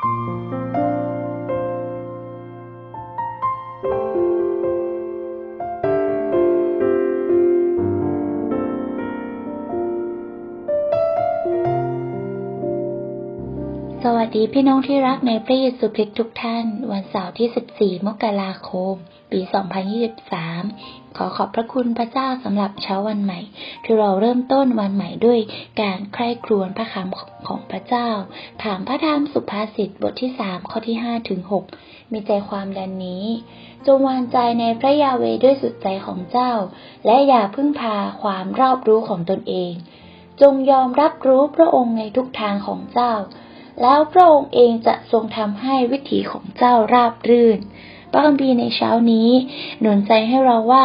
สวั ดีพี่น้องที่รักในพระเยซูคริสต์ทุกท่าน วันเสาร์ที่ 14 มกราคม ปี 2023 ขอขอบพระคุณพระเจ้าสำหรับเช้าวันใหม่ ที่เราเริ่มต้นวันใหม่ด้วยการใคร่ครวญพระคำของพระเจ้า ถามพระธรรมสุภาษิตบทที่ 3 ข้อที่ 5 ถึง 6 มีใจความดังนี้ จงวางใจในพระยาเวด้วยสุดใจของเจ้า และอย่าพึ่งพาความรอบรู้ของตนเอง จงยอมรับรู้พระองค์ในทุกทางของเจ้า แล้วพระองค์เองจะทรงทำให้วิถีของเจ้าราบรื่น พระคัมภีร์ในเช้านี้ หนุนใจให้เราว่า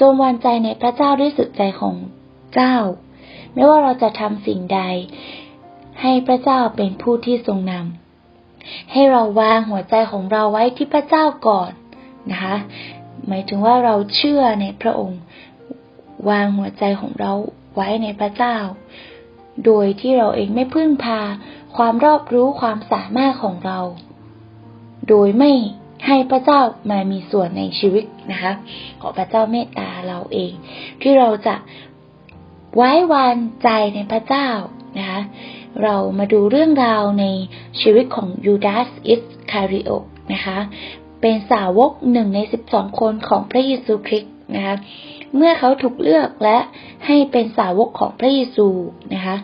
จงวางใจในพระเจ้าด้วยสุดใจของเจ้า ไม่ว่าเราจะทำสิ่งใด ให้พระเจ้าเป็นผู้ที่ทรงนำให้เราวางหัวใจของเราไว้ที่พระเจ้าก่อนนะคะ หมายถึงว่าเราเชื่อในพระองค์ วางหัวใจของเราไว้ในพระเจ้า โดยที่เราเองไม่พึ่งพา ความรอบรู้ความสามารถของเรา โดยไม่ให้พระเจ้ามามีส่วนในชีวิตนะคะ ขอพระเจ้าเมตตาเราเอง ที่เราจะไว้วางใจในพระเจ้านะคะเรามาดูเรื่องราวในชีวิตของยูดาสอิสคาริโอนะคะ เป็นสาวกหนึ่งในสิบสองคนของพระเยซูคริสต์นะคะ เมื่อเขาถูกเลือกและให้เป็นสาวกของพระเยซูนะคะ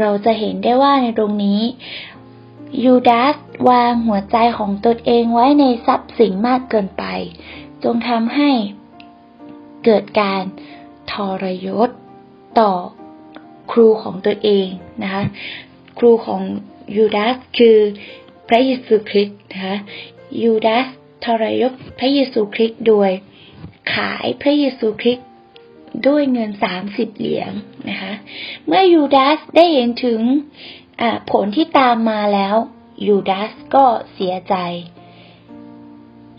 เราจะเห็นได้ว่าในตรงนี้ยูดาสวางหัวใจของตนเองไว้ในทรัพย์สินมากเกินไป จงทำให้เกิดการทรยศต่อครูของตนเองนะคะครูของยูดาสคือพระเยซูคริสต์นะคะยูดาสทรยศพระเยซูคริสต์โดยขายพระเยซูคริสต์ ด้วยเงินสามสิบเหรียญนะคะเมื่อยูดาสได้เห็นถึงผลที่ตามมาแล้วยูดาสก็เสียใจ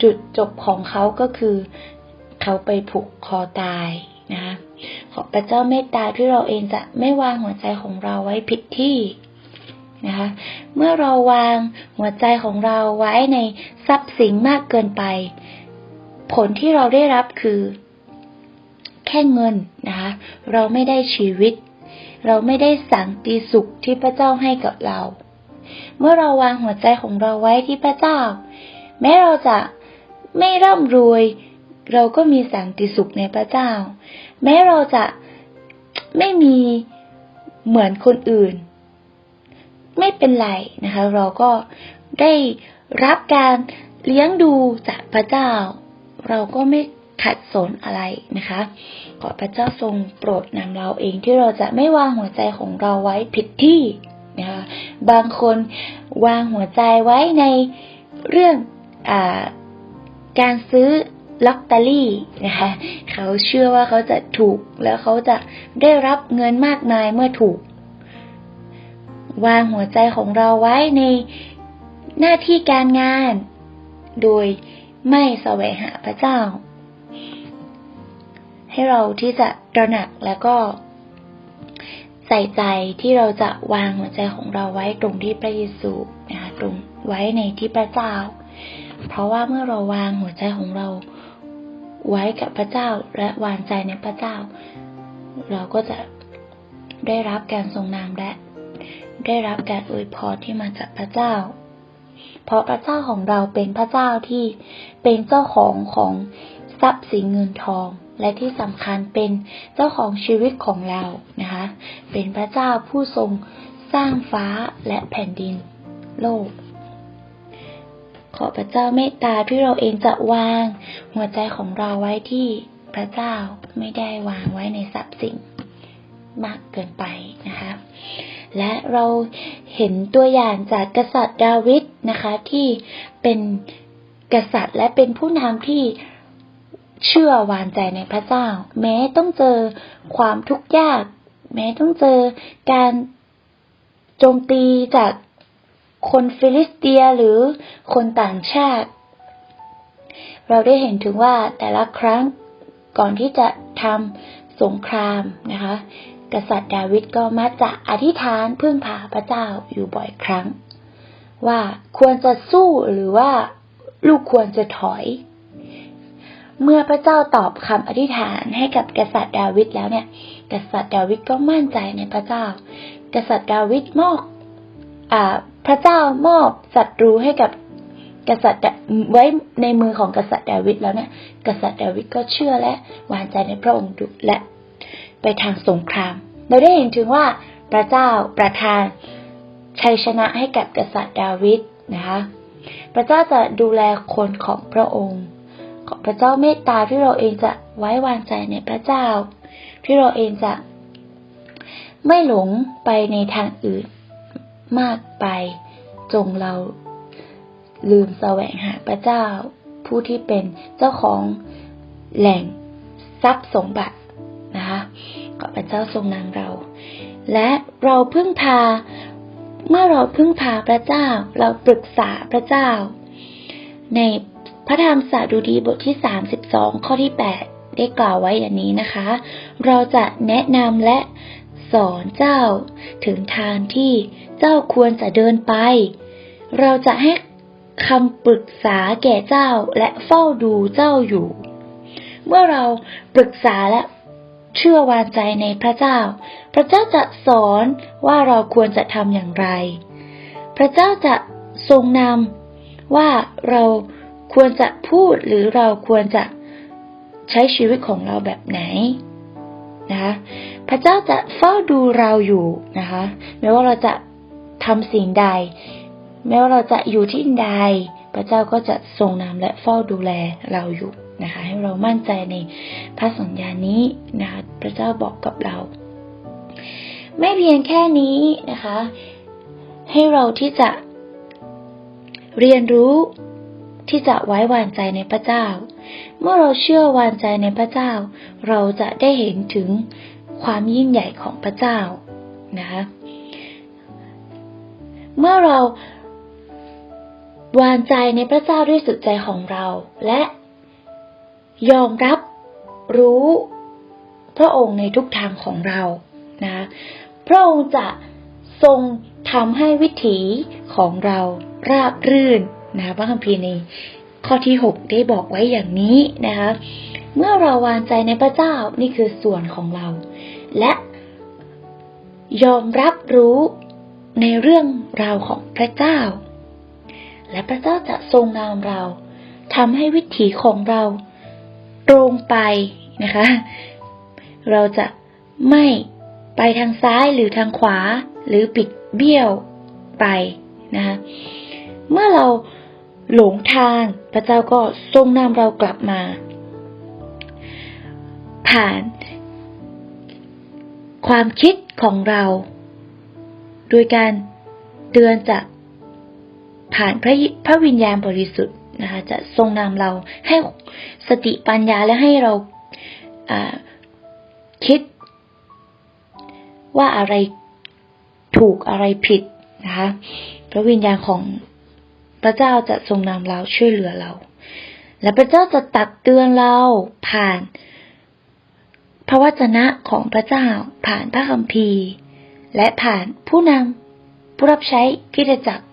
จุดจบของเขาก็คือ เขาไปผูกคอตายนะคะขอพระเจ้าเมตตาที่เราเองจะไม่วางหัวใจของเราไว้ผิดที่นะคะเมื่อเราวางหัวใจของเราไว้ในทรัพย์สินมากเกินไป ผลที่เราได้รับคือ ค่เงินนะคะเราไม่ได้ชีวิต เราไม่ได้สันติสุขที่พระเจ้าให้กับเรา เมื่อเราวางหัวใจของเราไว้ที่พระเจ้า แม้เราจะไม่ร่ำรวย เราก็มีสันติสุขในพระเจ้า แม้เราจะไม่มีเหมือนคนอื่น ไม่เป็นไรนะคะ เราก็ได้รับการเลี้ยงดูจากพระเจ้า เราก็ไม่ ขัดสนอะไรนะคะ ขอพระเจ้าทรงโปรดนำเราเองที่เราจะไม่วางหัวใจของเราไว้ผิดที่นะคะบางคนวางหัวใจไว้ในเรื่องอการซื้อลอตเตอรี่นะคะเขาเชื่อว่าเขาจะถูกแล้วเขาจะได้รับเงินมากมายเมื่อถูก วางหัวใจของเราไว้ในหน้าที่การงาน โดยไม่แสวงหาพระเจ้า ให้เราที่จะตระหนักแล้วก็ ใส่ใจที่เราจะวางหัวใจของเราไว้ตรงที่พระเยซูนะคะตรงไว้ในที่พระเจ้า เพราะว่าเมื่อเราวางหัวใจของเราไว้กับพระเจ้าและวางใจในพระเจ้า เราก็จะได้รับการทรงนามและ ได้รับการอวยพรที่มาจากพระเจ้า เพราะพระเจ้าของเราเป็นพระเจ้าที่เป็นเจ้าของของทรัพย์สินเงินทอง และที่สำคัญเป็นเจ้าของชีวิตของเรานะคะ เป็นพระเจ้าผู้ทรงสร้างฟ้าและแผ่นดินโลก ขอพระเจ้าเมตตาที่เราเองจะวาง หัวใจของเราไว้ที่พระเจ้าไม่ได้วางไว้ในทรัพย์สินมากเกินไปนะคะ และเราเห็นตัวอย่างจากกษัตริย์ดาวิดนะคะที่เป็นกษัตริย์และเป็นผู้นำที่ เชื่อวางใจในพระเจ้า แม้ต้องเจอความทุกข์ยาก แม้ต้องเจอการโจมตีจากคนฟิลิสเตียหรือคนต่างชาติ เราได้เห็นถึงว่าแต่ละครั้งก่อนที่จะทำสงครามนะคะ กษัตริย์ดาวิดก็มักจะอธิษฐานพึ่งพาพระเจ้าอยู่บ่อยครั้ง ว่าควรจะสู้หรือว่าลูกควรจะถอย เมื่อพระเจ้าตอบคำอธิษฐานให้กับกษัตริย์ดาวิดแล้วเนี่ย กษัตริย์ดาวิดก็มั่นใจในพระเจ้า กษัตริย์ดาวิดมอบอ่าพระเจ้ามอบศัตรูให้กับกษัตริย์ไว้ในมือของกษัตริย์ดาวิดแล้วเนี่ย กษัตริย์ดาวิดก็เชื่อและวางใจในพระองค์ดุและไปทางสงคราม เราได้เห็นถึงว่าพระเจ้าประทานชัยชนะให้กับกษัตริย์ดาวิดนะคะ พระเจ้าจะดูแลคนของพระองค์ อพระเจ้าเมตตาที่เราเองจะไว้วางใจในพระเจ้า ที่เราเองจะไม่หลงไปในทางอื่นมากไป จงเราลืมแสวงหาพระเจ้า ผู้ที่เป็นเจ้าของแหล่งทรัพย์สมบัตินะคะขอพระเจ้าทรงนำเรา และเราพึ่งพา เมื่อเราพึ่งพาพระเจ้า เราปรึกษาพระเจ้า ใน พระธรรมสาดุดีบทที่ 32 ข้อที่ 8 ได้กล่าวไว้อย่างนี้นะคะ เราจะแนะนำและสอนเจ้าถึงทางที่เจ้าควรจะเดินไป เราจะให้คำปรึกษาแก่เจ้าและเฝ้าดูเจ้าอยู่ เมื่อเราปรึกษาและเชื่อวางใจในพระเจ้า พระเจ้าจะสอนว่าเราควรจะทำอย่างไร พระเจ้าจะทรงนำว่าเรา ควรจะพูดหรือเราควรจะใช้ชีวิตของเราแบบไหนนะคะพระเจ้าจะเฝ้าดูเราอยู่นะคะไม่ว่าเราจะทำสิ่งใด ไม่ว่าเราจะอยู่ที่ใด พระเจ้าก็จะทรงนำและเฝ้าดูแลเราอยู่นะคะ ให้เรามั่นใจในพระสัญญานี้นะคะ พระเจ้าบอกกับเรา ไม่เพียงแค่นี้นะคะ ให้เราที่จะเรียนรู้ ที่จะไว้วางใจในพระเจ้า เมื่อเราเชื่อวางใจในพระเจ้า เราจะได้เห็นถึงความยิ่งใหญ่ของพระเจ้านะคะเมื่อเราวางใจในพระเจ้าด้วยสุดใจของเรา และยอมรับรู้พระองค์ในทุกทางของเรานะพระองค์จะทรงทำให้วิถีของเราราบรื่น นะพระคัมภีร์ในข้อที่ 6 ได้บอกไว้อย่างนี้นะคะเมื่อเราวางใจในพระเจ้านี่คือส่วนของเรา และยอมรับรู้ในเรื่องราวของพระเจ้า และพระเจ้าจะทรงนำเราทำให้วิถีของเราตรงไปนะคะ เราจะไม่ไปทางซ้ายหรือทางขวาหรือปิดเบี้ยวไปนะคะเมื่อเรา หลงทาง พระเจ้าก็ทรงนำเรากลับมา ผ่าน ความคิดของเรา โดยการเตือนจากผ่านพระพระวิญญาณบริสุทธิ์นะคะจะทรงนำเราให้สติปัญญาและให้เราคิด ว่าอะไรถูกอะไรผิดนะคะพระวิญญาณของ พระเจ้าจะทรงนำเราช่วยเหลือเรา และพระเจ้าจะตักเตือนเราผ่านพระวจนะของพระเจ้าผ่านพระคัมภีร์ และผ่านผู้นำผู้รับใช้คิดจักร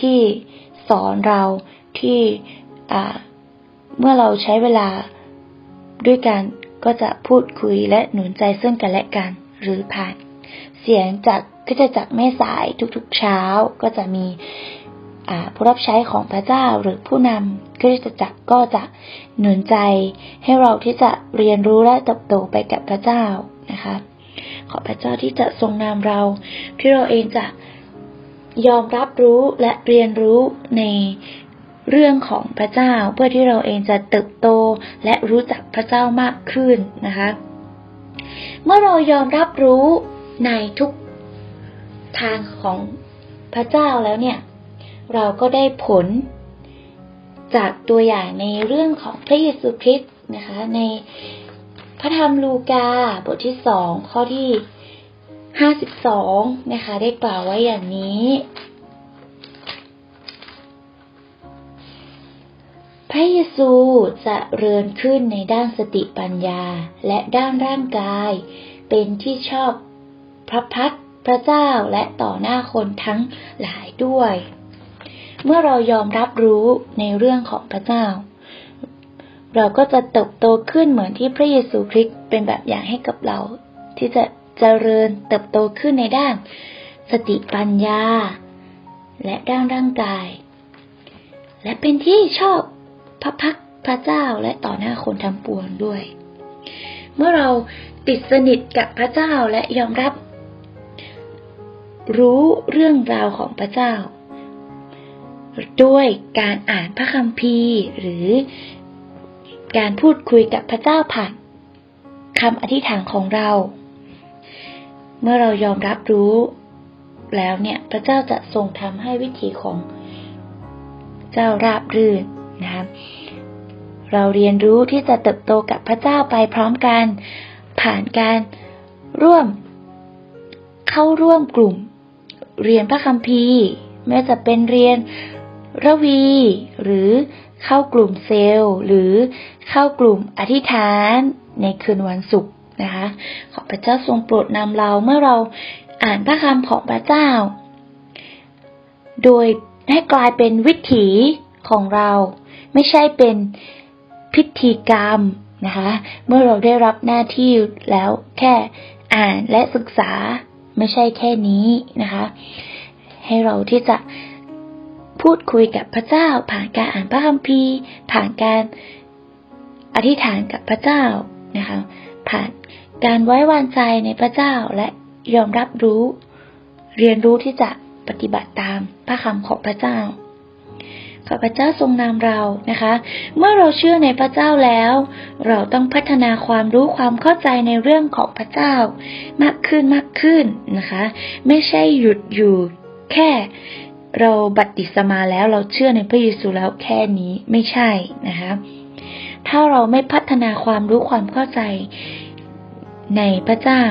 ที่สอนเราที่เมื่อเราใช้เวลาด้วยกันก็จะพูดคุยและหนุนใจซึ่งกันและกัน หรือผ่าน เสียงจากคิดจักรแม่สายทุกๆเช้าก็จะมี ผู้รับใช้ของพระเจ้าหรือผู้นำคริสตจักรก็จะหนุนใจให้เราที่จะเรียนรู้และเติบโตไปกับพระเจ้านะคะ ขอพระเจ้าที่จะทรงนำเราที่เราเองจะยอมรับรู้และเรียนรู้ในเรื่องของพระเจ้าเพื่อที่เราเองจะเติบโตและรู้จักพระเจ้ามากขึ้นนะคะ เมื่อเรายอมรับรู้ในทุกทางของพระเจ้าแล้วเนี่ย เราก็ได้ผล จากตัวอย่างในเรื่องของพระเยซูคริสต์นะคะ ในพระธรรมลูกาบทที่สองข้อที่ห้าสิบสองนะคะ ได้กล่าวไว้อย่างนี้ พระเยซูจะเริญขึ้นในด้านสติปัญญาและด้านร่างกาย เป็นที่ชอบพระพักพระเจ้าและต่อหน้าคนทั้งหลายด้วย เมื่อเรายอมรับรู้ในเรื่องของพระเจ้า เราก็จะเติบโตขึ้นเหมือนที่พระเยซูคริสต์เป็นแบบอย่างให้กับเรา ที่จะเจริญเติบโตขึ้นในด้าน สติปัญญา และด้านร่างกาย และเป็นที่ชอบพระพักพระเจ้าและต่อหน้าคนทั้งปวงด้วย เมื่อเราติดสนิทกับพระเจ้าและยอมรับ รู้เรื่องราวของพระเจ้า ด้วยการอ่านพระคัมภีร์ หรือการพูดคุยกับพระเจ้าผ่านคำอธิษฐานของเรา เมื่อเรายอมรับรู้แล้วเนี่ยพระเจ้าจะทรงทำให้วิถีของเจ้าราบรื่นนะครับเราเรียนรู้ที่จะเติบโตกับพระเจ้าไปพร้อมกัน ผ่านการร่วม เข้าร่วมกลุ่ม เรียนพระคัมภีร์ไม่ว่าจะเป็นเรียน ระวี หรือเข้ากลุ่มเซลล์ หรือเข้ากลุ่มอธิษฐานในคืนวันศุกร์นะคะ ขอพระเจ้าทรงโปรดนำเราเมื่อเราอ่านพระคำของพระเจ้า โดยให้กลายเป็นวิถีของเรา ไม่ใช่เป็นพิธีกรรมนะคะ เมื่อเราได้รับหน้าที่แล้วแค่อ่านและศึกษาไม่ใช่แค่นี้นะคะ ให้เราที่จะ พูดคุยกับพระเจ้า ผ่านการอ่านพระคัมภีร์ ผ่านการอธิษฐานกับพระเจ้านะคะ ผ่านการไว้วางใจในพระเจ้าและยอมรับรู้ เรียนรู้ที่จะปฏิบัติตามพระคำของพระเจ้าขอพระเจ้าทรงนำเรานะคะ เมื่อเราเชื่อในพระเจ้าแล้ว เราต้องพัฒนาความรู้ความเข้าใจในเรื่องของพระเจ้า มากขึ้นมากขึ้นนะคะ ไม่ใช่หยุดอยู่แค่ เราบัติศมาแล้วเราเชื่อในพระเยซูแล้วแค่นี้ไม่ใช่นะคะ ถ้าเราไม่พัฒนาความรู้ความเข้าใจในพระเจ้า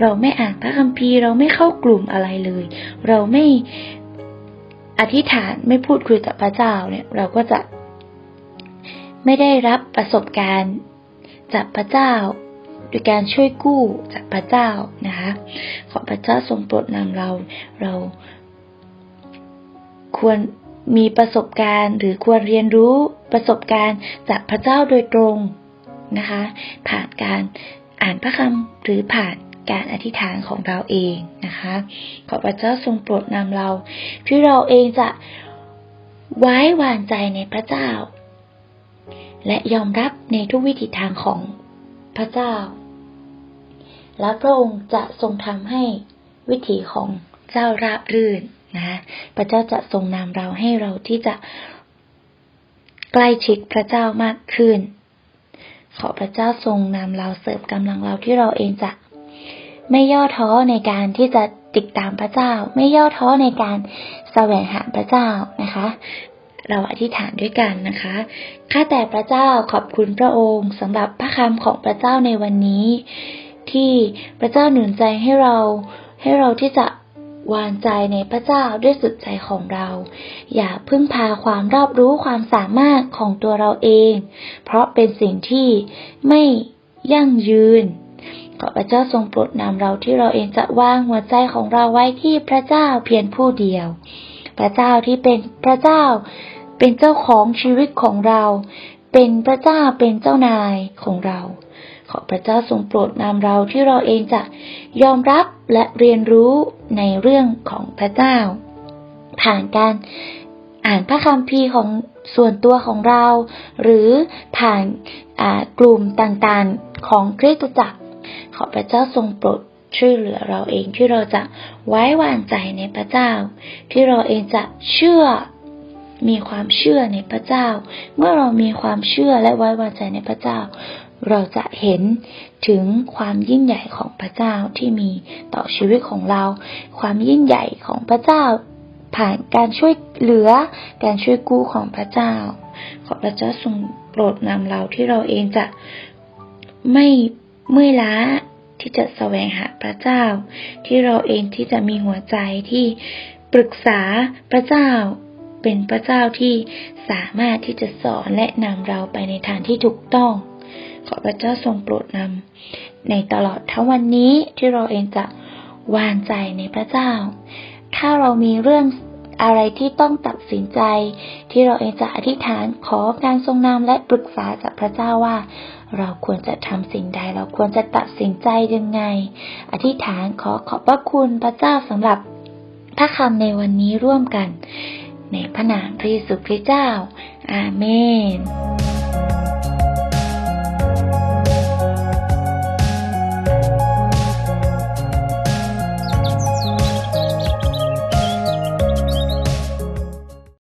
เราไม่อ่านพระคัมภีร์เราไม่เข้ากลุ่มอะไรเลย เราไม่อธิษฐานไม่พูดคุยกับพระเจ้าเนี่ย เราก็จะไม่ได้รับประสบการณ์จากพระเจ้าโดยการช่วยกู้จากพระเจ้านะคะ ขอพระเจ้าทรงโปรดนำเรา เรา ควรมีประสบการณ์ หรือควรเรียนรู้ประสบการณ์จากพระเจ้าโดยตรงนะคะ ผ่านการอ่านพระคำหรือผ่านการอธิษฐานของเราเองนะคะ ขอพระเจ้าทรงโปรดนำเรา ที่เราเองจะไว้วางใจในพระเจ้า และยอมรับในทุกวิถีทางของพระเจ้า และพระองค์จะทรงทำให้วิถีของเจ้าราบรื่น นะพระเจ้าจะทรงนำเราให้เราที่จะใกล้ชิดพระเจ้ามากขึ้น ขอพระเจ้าทรงนำเราเสริมกำลังเราที่เราเองจะไม่ย่อท้อในการที่จะติดตามพระเจ้า ไม่ย่อท้อในการแสวงหาพระเจ้านะคะ เราอธิษฐานด้วยกันนะคะ ข้าแต่พระเจ้าขอบคุณพระองค์สำหรับพระคำของพระเจ้าในวันนี้ ที่พระเจ้าหนุนใจให้เรา ให้เราที่จะ วางใจในพระเจ้าด้วยสุดใจของเรา อย่าพึ่งพาความรอบรู้ความสามารถของตัวเราเอง เพราะเป็นสิ่งที่ไม่ยั่งยืนขอพระเจ้าทรงโปรดนำเราที่เราเองจะวางหัวใจของเราไว้ที่พระเจ้าเพียงผู้เดียว พระเจ้าที่เป็นพระเจ้า เป็นเจ้าของชีวิตของเรา เป็นพระเจ้าเป็นเจ้านายของเรา อพระเจ้าทรงโปรดนำเราที่เราเองจะยอมรับและเรียนรู้ในเรื่องของพระเจ้า ผ่านการอ่านพระคัมภีร์ของส่วนตัวของเรา หรือผ่านกลุ่มต่างๆของคริสตจักร ขอพระเจ้าทรงโปรดช่วยเหลือเราเองที่เราจะไว้วางใจในพระเจ้า ที่เราเองจะเชื่อมีความเชื่อในพระเจ้า เมื่อเรามีความเชื่อและไว้วางใจในพระเจ้า เราจะเห็นถึงความยิ่งใหญ่ของพระเจ้าที่มีต่อชีวิตของเรา ความยิ่งใหญ่ของพระเจ้า ผ่านการช่วยเหลือ การช่วยกู้ของพระเจ้า ขอพระเจ้าทรงโปรดนำเราที่เราเองจะไม่เมื่อยล้าที่จะแสวงหาพระเจ้า ที่เราเองที่จะมีหัวใจที่ปรึกษาพระเจ้า เป็นพระเจ้าที่สามารถที่จะสอนและนำเราไปในทางที่ถูกต้อง ขอพระเจ้าทรงโปรดนำในตลอดทั้งวันนี้ที่เราเองจะวางใจในพระเจ้า ถ้าเรามีเรื่องอะไรที่ต้องตัดสินใจ ที่เราเองจะอธิษฐานขอการทรงนำและปรึกษาจากพระเจ้าว่า เราควรจะทำสิ่งใด เราควรจะตัดสินใจยังไง อธิษฐานขอขอบพระคุณพระเจ้าสำหรับพระคำในวันนี้ร่วมกัน ในพระนามพระเยซูคริสต์เจ้า อาเมน